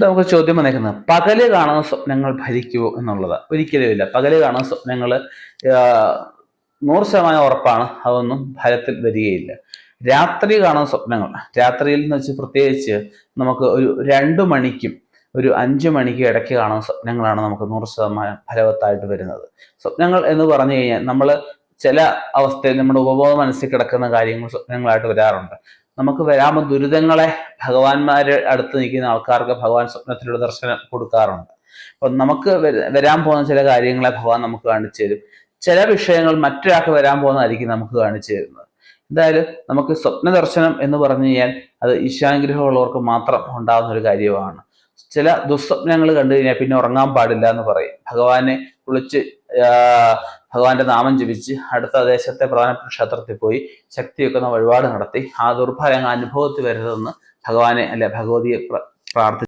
നമുക്ക് ചോദ്യം വന്നേക്കുന്നത് പകൽ കാണുന്ന സ്വപ്നങ്ങൾ ഭരിക്കുമോ എന്നുള്ളത്. ഒരിക്കലും ഇല്ല. പകൽ കാണുന്ന സ്വപ്നങ്ങൾ നൂറ് ശതമാനം ഉറപ്പാണ്. അതൊന്നും ഫലത്തിൽ വരികയില്ല. രാത്രി കാണുന്ന സ്വപ്നങ്ങൾ രാത്രിയിൽ എന്ന് വെച്ച് പ്രത്യേകിച്ച് നമുക്ക് ഒരു രണ്ടു മണിക്കും ഒരു അഞ്ചു മണിക്കും ഇടയ്ക്ക് കാണുന്ന സ്വപ്നങ്ങളാണ് നമുക്ക് നൂറ് ശതമാനം ഫലവത്തായിട്ട് വരുന്നത്. സ്വപ്നങ്ങൾ എന്ന് പറഞ്ഞു കഴിഞ്ഞാൽ നമ്മൾ ചില അവസ്ഥയിൽ നമ്മുടെ ഉപബോധ മനസ്സിൽ കിടക്കുന്ന കാര്യങ്ങൾ സ്വപ്നങ്ങളായിട്ട് വരാറുണ്ട്. നമുക്ക് വരാമ? ദുരിതങ്ങളെ ഭഗവാന്മാരെ അടുത്ത് നിൽക്കുന്ന ആൾക്കാർക്ക് ഭഗവാൻ സ്വപ്നത്തിലൂടെ ദർശനം കൊടുക്കാറുണ്ട്. അപ്പൊ നമുക്ക് വരാൻ പോകുന്ന ചില കാര്യങ്ങളെ ഭഗവാൻ നമുക്ക് കാണിച്ചു തരും. ചില വിഷയങ്ങൾ മറ്റൊരാൾക്ക് വരാൻ പോകുന്നതായിരിക്കും നമുക്ക് കാണിച്ചു തരുന്നത്. എന്തായാലും നമുക്ക് സ്വപ്ന ദർശനം എന്ന് പറഞ്ഞു കഴിഞ്ഞാൽ അത് ഈശാനുഗ്രഹമുള്ളവർക്ക് മാത്രം ഉണ്ടാകുന്ന ഒരു കാര്യമാണ്. ചില ദുസ്വപ്നങ്ങൾ കണ്ടു കഴിഞ്ഞാൽ പിന്നെ ഉറങ്ങാൻ പാടില്ല എന്ന് പറയും. ഭഗവാനെ വിളിച്ച് ആ, ഭഗവാന്റെ നാമം ജപിച്ച് അടുത്ത ദേശത്തെ പ്രധാനപ്പെട്ട ക്ഷേത്രത്തിൽ പോയി ശക്തി വെക്കുന്ന വഴിപാട് നടത്തി ആ ദുർഫലങ്ങൾ അനുഭവത്തിൽ വരരുതെന്ന് ഭഗവാനെ അല്ലെ ഭഗവതിയെ പ്ര- പ്രാർത്ഥി